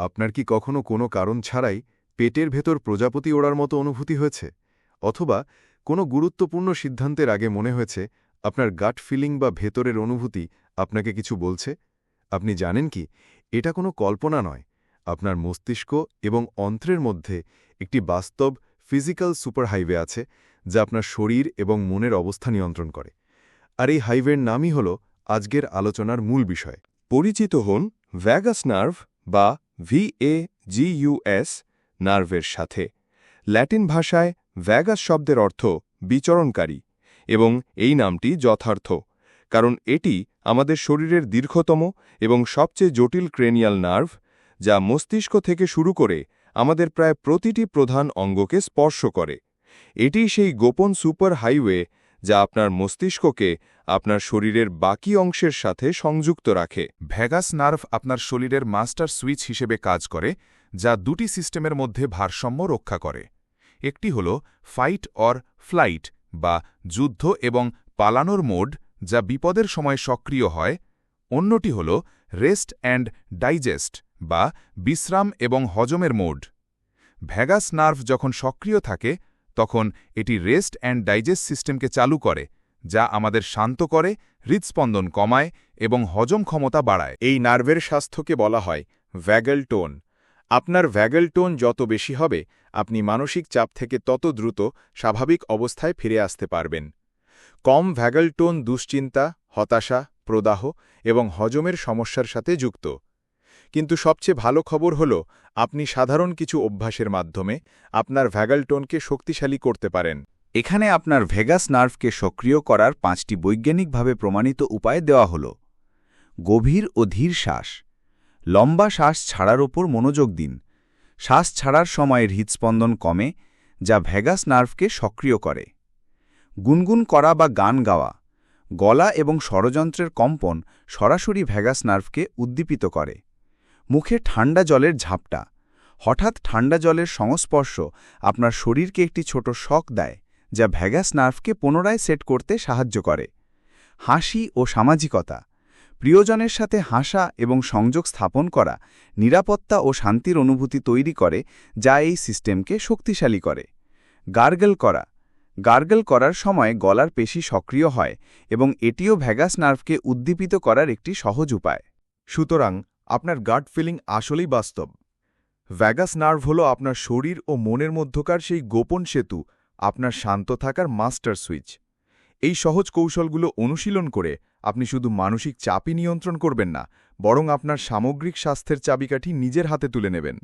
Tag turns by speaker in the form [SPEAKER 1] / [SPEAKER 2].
[SPEAKER 1] আপনার কি কখনো কোনো কারণ ছাড়াই পেটের ভেতর প্রজাপতি ওড়ার মতো অনুভূতি হয়েছে? অথবা কোনো গুরুত্বপূর্ণ সিদ্ধান্তের আগে মনে হয়েছে আপনার গাট ফিলিং বা ভেতরের অনুভূতি আপনাকে কিছু বলছে? আপনি জানেন কি, এটা কোনো কল্পনা নয়। আপনার মস্তিষ্ক এবং অন্ত্রের মধ্যে একটি বাস্তব ফিজিক্যাল সুপারহাইওয়ে আছে যা আপনার শরীর এবং মনের অবস্থা নিয়ন্ত্রণ করে। আর এই হাইওয়ের নামই হল আজকের আলোচনার মূল বিষয়।
[SPEAKER 2] পরিচিত হন ভ্যাগাস নার্ভ বা ভিএজিইউএস নার্ভের সাথে। ল্যাটিন ভাষায় ভ্যাগাস শব্দের অর্থ বিচরণকারী এবং এই নামটি যথার্থ, কারণ এটি আমাদের শরীরের দীর্ঘতম এবং সবচেয়ে জটিল ক্রেনিয়াল নার্ভ, যা মস্তিষ্ক থেকে শুরু করে আমাদের প্রায় প্রতিটি প্রধান অঙ্গকে স্পর্শ করে। এটি সেই গোপন সুপার হাইওয়ে যা আপনার মস্তিষ্ককে আপনার শরীরের বাকি অংশের সাথে সংযুক্ত রাখে।
[SPEAKER 3] ভ্যাগাস নার্ভ আপনার শরীরের মাস্টার সুইচ হিসেবে কাজ করে, যা দুটি সিস্টেমের মধ্যে ভারসাম্য রক্ষা করে। একটি হল ফাইট অর ফ্লাইট বা যুদ্ধ এবং পালানোর মোড, যা বিপদের সময় সক্রিয় হয়। অন্যটি হল রেস্ট অ্যান্ড ডাইজেস্ট বা বিশ্রাম এবং হজমের মোড। ভ্যাগাস নার্ভ যখন সক্রিয় থাকে তখন এটি রেস্ট অ্যান্ড ডাইজেস্ট সিস্টেমকে চালু করে, যা আমাদের শান্ত করে, হৃদস্পন্দন কমায় এবং হজম ক্ষমতা বাড়ায়।
[SPEAKER 4] এই নার্ভের স্বাস্থ্যকে বলা হয় ভ্যাগল টোন আপনার ভ্যাগল টোন যত বেশি হবে, আপনি মানসিক চাপ থেকে তত দ্রুত স্বাভাবিক অবস্থায় ফিরে আসতে পারবেন। কম ভ্যাগল টোন দুশ্চিন্তা, হতাশা, প্রদাহ এবং হজমের সমস্যার সাথে যুক্ত। কিন্তু সবচেয়ে ভালো খবর হল, আপনি সাধারণ কিছু অভ্যাসের মাধ্যমে আপনার ভ্যাগল টোনকে শক্তিশালী করতে পারেন।
[SPEAKER 5] এখানে আপনার ভেগাস নার্ভকে সক্রিয় করার পাঁচটি বৈজ্ঞানিকভাবে প্রমাণিত উপায় দেওয়া হল। গভীর ও ধীর শ্বাস। লম্বা শ্বাস ছাড়ার ওপর মনোযোগ দিন। শ্বাস ছাড়ার সময় হৃদস্পন্দন কমে, যা ভেগাস নার্ভকে সক্রিয় করে। গুনগুন করা বা গান গাওয়া। গলা এবং ষড়যন্ত্রের কম্পন সরাসরি ভেগাস নার্ভকে উদ্দীপিত করে। মুখে ঠান্ডা জলের ঝাপটা। হঠাৎ ঠান্ডা জলের সংস্পর্শ আপনার শরীরকে একটি ছোট শক দেয়, যা ভ্যাগাস নার্ভকে পুনরায় সেট করতে সাহায্য করে। হাসি ও সামাজিকতা। প্রিয়জনের সাথে হাসা এবং সংযোগ স্থাপন করা নিরাপত্তা ও শান্তির অনুভূতি তৈরি করে, যা এই সিস্টেমকে শক্তিশালী করে। গার্গল করা। গার্গল করার সময় গলার পেশি সক্রিয় হয় এবং এটিও ভ্যাগাস নার্ভকে উদ্দীপিত করার একটি সহজ উপায়।
[SPEAKER 1] সুতরাং আপনার গাট ফিলিং আসলেই বাস্তব। ভ্যাগাস নার্ভ হল আপনার শরীর ও মনের মধ্যকার সেই গোপন সেতু, আপনার শান্ত থাকার মাস্টার সুইচ এই সহজ কৌশলগুলো অনুশীলন করে আপনি শুধু মানসিক চাপই নিয়ন্ত্রণ করবেন না, বরং আপনার সামগ্রিক স্বাস্থ্যের চাবিকাঠি নিজের হাতে তুলে নেবেন।